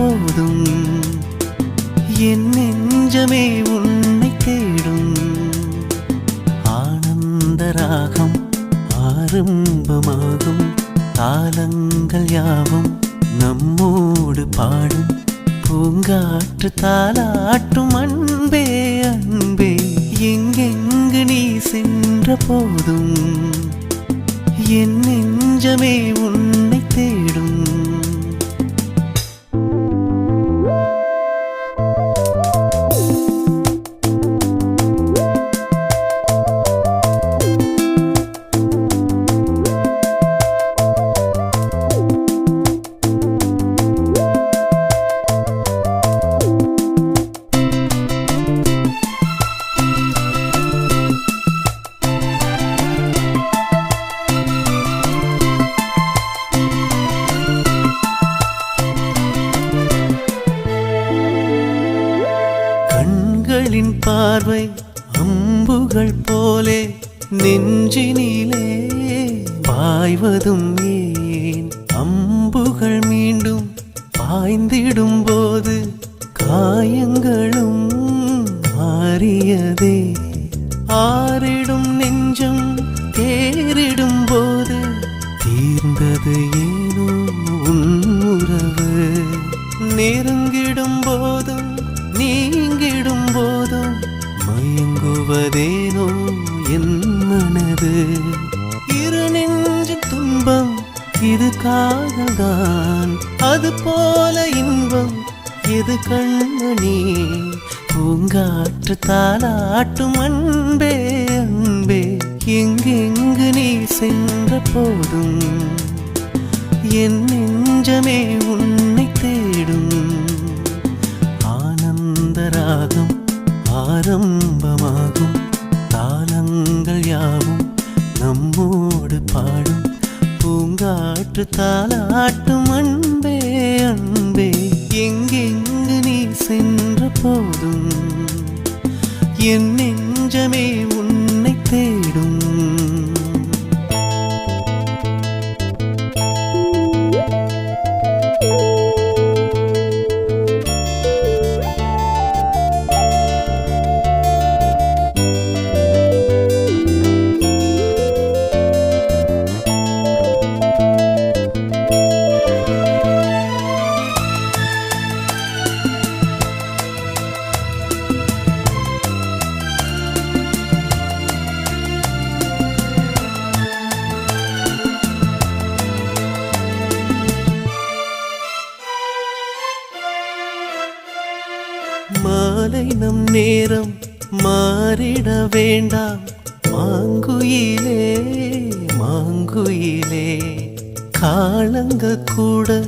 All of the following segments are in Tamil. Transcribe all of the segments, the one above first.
போதும். என் நெஞ்சமே உன்னை தேடும். ஆனந்த ராகம் ஆரம்பமாகும். காலங்கள் யாவும் நம்மோடு பாடும். பூங்காற்று தாலாட்டும் அன்பே அன்பே. எங்கெங்கு நீ சென்ற போதும். என் நெஞ்சமே உன் பார்வை அம்புகள் போலே நெஞ்சினிலே பாய்வதும் ஏன்? அம்புகள் மீண்டும் பாய்ந்திடும் போது காயங்களும் மாறியதே. ஆறிடும் நெஞ்சம் தேரிடும் போது தீர்ந்தது ஏனோ உன் உறவு? நெருங்கிடும் போது மயங்குவதேனோ என் மனது? இரு நெஞ்சு துன்பம் இது காதல்தான். அது போல இன்பம் இது கண்ணனே? பூங்காற்று தாளாட்டும் அன்பே அன்பே. எங்கெங்கு நீ சென்ற போதும்? என் நெஞ்சமே உன்னை தேடும். ஆனந்த ராகம் ஆரம்பமாகும் நம்மோடு பாடும். பூங்காற்று தாளாட்டும் அன்பே அன்பே. எங்கெங்கு நீ சென்ற போதும் என் நெஞ்சமே மாலை நேரம் மாறிட வேண்டாம். மாங்குயிலே மாங்குயிலே காலங்க கூட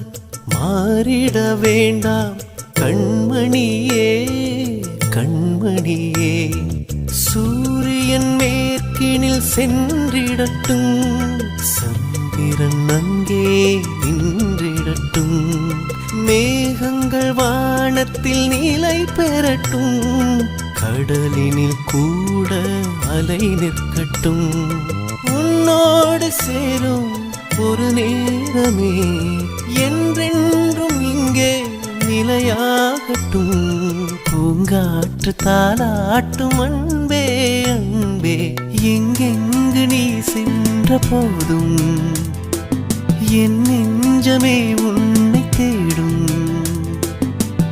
மாறிட வேண்டாம். கண்மணியே கண்மணியே சூரியன் மேற்கினில் சென்றிடட்டும். சந்திரன் அங்கே நின்றிடட்டும். மேகங்கள் வானத்தில் நிலை பெறட்டும். கடலினில் கூட அலை நிற்கட்டும். உன்னோடு சேரும் ஒரு நேரமே. என்றென்றும் இங்கே நிலையாகட்டும். பூங்காற்று தாளாட்டும் அன்பே அன்பே. எங்கெங்கு நீ சென்ற போதும் என் நெஞ்சமே உன்னை தேடும்.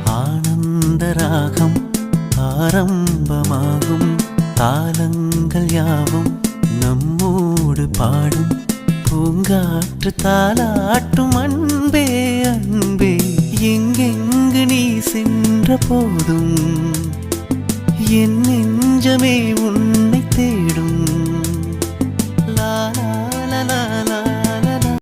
ஆனந்த ராகம் ஆரம்பமாகும். தாளங்கள் யாவும் நம்மோடு பாடும். பூங்காற்று தாளாட்டும் அன்பே அன்பே. எங்கெங்கு நீ சென்ற போதும். என் நெஞ்சமே உன்னை தேடும்.